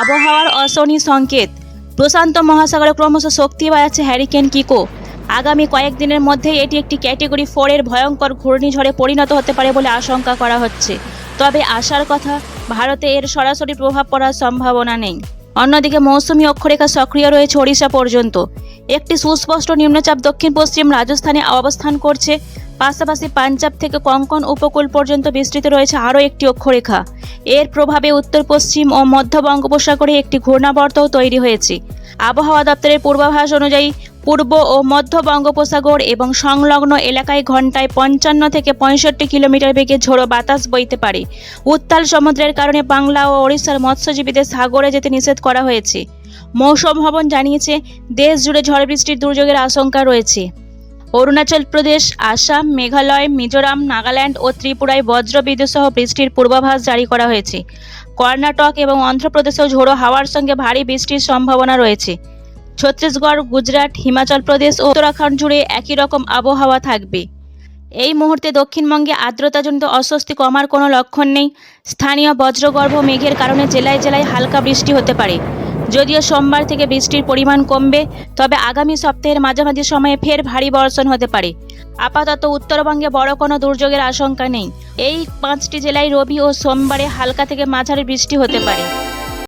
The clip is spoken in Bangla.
আবহাওয়ার অশনি সংকেত। প্রশান্ত মহাসাগরে ক্রমশ শক্তি বাড়াচ্ছে হ্যারিকেন কিকো আগামী কয়েকদিনের মধ্যেই এটি একটি ক্যাটেগরি ফোরের ভয়ঙ্কর ঘূর্ণিঝড়ে পরিণত হতে পারে বলে আশঙ্কা করা হচ্ছে। তবে আসার কথা, ভারতে এর সরাসরি প্রভাব পড়ার সম্ভাবনা নেই। অন্যদিকে মৌসুমি অক্ষরেখা সক্রিয় রয়েছে ওড়িশা পর্যন্ত। একটি সুস্পষ্ট নিম্নচাপ দক্ষিণ পশ্চিম রাজস্থানে অবস্থান করছে পাশাপাশি পাঞ্জাব থেকে কঙ্কন উপকূল পর্যন্ত বিস্তৃত রয়েছে আরও একটি অক্ষরেখা। এর প্রভাবে উত্তর, পশ্চিম ও মধ্য বঙ্গোপসাগরে একটি ঘূর্ণাবর্তও তৈরি হয়েছে। আবহাওয়া দপ্তরের পূর্বাভাস অনুযায়ী পূর্ব ও মধ্য বঙ্গোপসাগর এবং সংলগ্ন এলাকায় ঘন্টায় পঞ্চান্ন থেকে পঁয়ষট্টি কিলোমিটার বেগে ঝোড়ো বাতাস বইতে পারে। উত্তাল সমুদ্রের কারণে বাংলা ও ওড়িশার মৎস্যজীবীদের সাগরে যেতে নিষেধ করা হয়েছে। মৌসুম ভবন জানিয়েছে দেশ জুড়ে ঝড় বৃষ্টির দুর্যোগের আশঙ্কা রয়েছে। অরুণাচল প্রদেশ, আসাম, মেঘালয়, মিজোরাম, নাগাল্যান্ড ও ত্রিপুরায় বজ্রবিদ্যুৎ সহ বৃষ্টির পূর্বাভাস জারি করা হয়েছে। কর্ণাটক এবং অন্ধ্রপ্রদেশেও ঝোড়ো হাওয়ার সঙ্গে ভারী বৃষ্টির সম্ভাবনা রয়েছে। ছত্তিশগড়, গুজরাট, হিমাচল প্রদেশ ও উত্তরাখণ্ড জুড়ে একই রকম আবহাওয়া থাকবে। এই মুহূর্তে দক্ষিণবঙ্গে আর্দ্রতাজনিত অস্বস্তি কমার কোনো লক্ষণ নেই। স্থানীয় বজ্রগর্ভ মেঘের কারণে জেলায় জেলায় হালকা বৃষ্টি হতে পারে। যদিও সোমবার থেকে বৃষ্টির পরিমাণ কমবে, তবে আগামী সপ্তাহের মাঝামাঝি সময়ে ফের ভারী বর্ষণ হতে পারে। আপাতত উত্তরবঙ্গে বড় কোনো দুর্যোগের আশঙ্কা নেই। এই পাঁচটি জেলায় রবি ও সোমবারে হালকা থেকে মাঝারি বৃষ্টি হতে পারে।